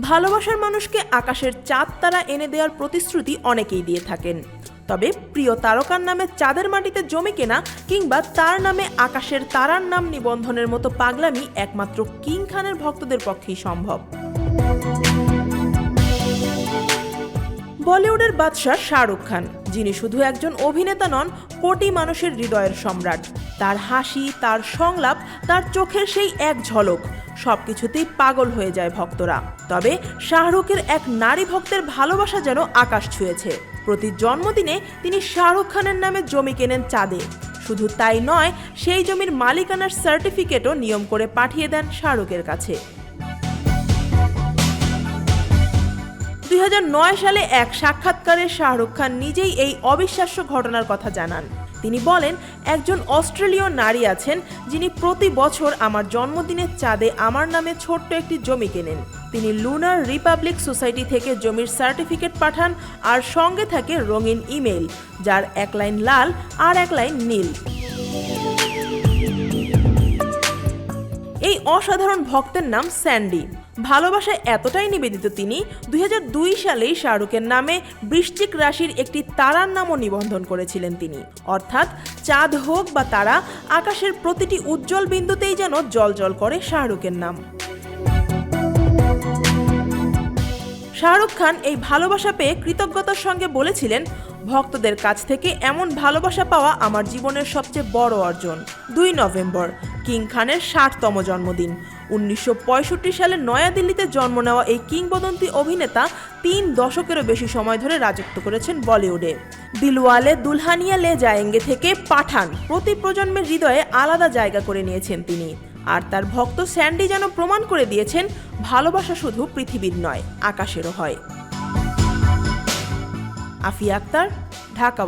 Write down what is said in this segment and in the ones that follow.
ভালোবাসার মানুষকে আকাশের চাঁদ তারা এনে দেওয়ার প্রতিশ্রুতি অনেকেই দিয়ে থাকেন। তবে প্রিয় তারকার নামে চাঁদের মাটিতে জমে কেনা কিংবা তার নামে আকাশের তারার নাম নিবন্ধনের মতো পাগলামি একমাত্র কিং খানের ভক্তদের পক্ষেই সম্ভব। বলিউডের বাদশাহ শাহরুখ খান যিনি শুধু একজন অভিনেতা নন, কোটি মানুষের হৃদয়ের সম্রাট। তার হাসি, তার সংলাপ, তার চোখের সেই এক ঝলক, সবকিছুতেই পাগল হয়ে যায় ভক্তরা। তবে শাহরুখের এক নারী ভক্তের ভালোবাসা যেন আকাশ ছুঁয়েছে। প্রতি জন্মদিনে তিনি শাহরুখ খানের নামে জমি কেনেন চাঁদে। শুধু তাই নয়, সেই জমির মালিকানার সার্টিফিকেটও নিয়ম করে পাঠিয়ে দেন শাহরুখের কাছে। সালে এক সাক্ষাৎকারে শাহরুখ খান নিজেই এই অবিশ্বাস্য ঘটনার কথা জানান। তিনি বলেন, একজন অস্ট্রেলীয় নারী আছেন যিনি প্রতি বছর আমার জন্মদিনের চাঁদে আমার নামে ছোট্ট একটি জমি কেনেন। তিনি লুনার রিপাবলিক সোসাইটি থেকে জমির সার্টিফিকেট পাঠান আর সঙ্গে থাকে রঙিন ইমেল, যার এক লাইন লাল আর এক লাইন নীল। অসাধারণ ভক্তের নাম স্যান্ডি। ভালোবাসায় এতটাই নিবেদিত তিনি, দুই সালেই শাহরুখের নামে বৃশ্চিক রাশির একটি তারার নামও নিবন্ধন করেছিলেন তিনি। অর্থাৎ চাঁদ হোক বা তারা, আকাশের প্রতিটি উজ্জ্বল বিন্দুতেই যেন জল করে শাহরুখের নাম। শাহরুখ খান এই ভালোবাসা পেয়ে কৃতজ্ঞতার সঙ্গে বলেছিলেন, ভক্তদের কাছ থেকে এমন ভালোবাসা পাওয়া আমার জীবনের সবচেয়ে বড় অর্জন। দুই নভেম্বর কিং খানের ষাটতম জন্মদিন। উনিশশো পঁয়ষট্টি সালে নয়াদিল্লিতে জন্ম নেওয়া এই কিংবদন্তি অভিনেতা তিন দশকেরও বেশি সময় ধরে রাজত্ব করেছেন বলিউডে। দিলওয়ালে দুলহানিয়া লে জায়েঙ্গে থেকে পাঠান প্রতি প্রজন্মের হৃদয়ে আলাদা জায়গা করে নিয়েছেন তিনি। আর তার ভক্ত স্যান্ডি যেন প্রমাণ করে দিয়েছেন, ভালোবাসা শুধু পৃথিবীর নয়, আকাশেরও হয়। Afia Akter, Dhaka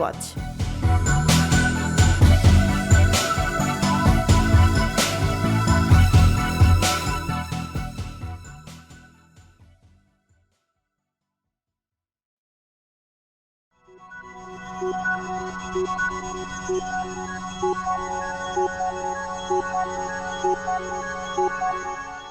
Thank you.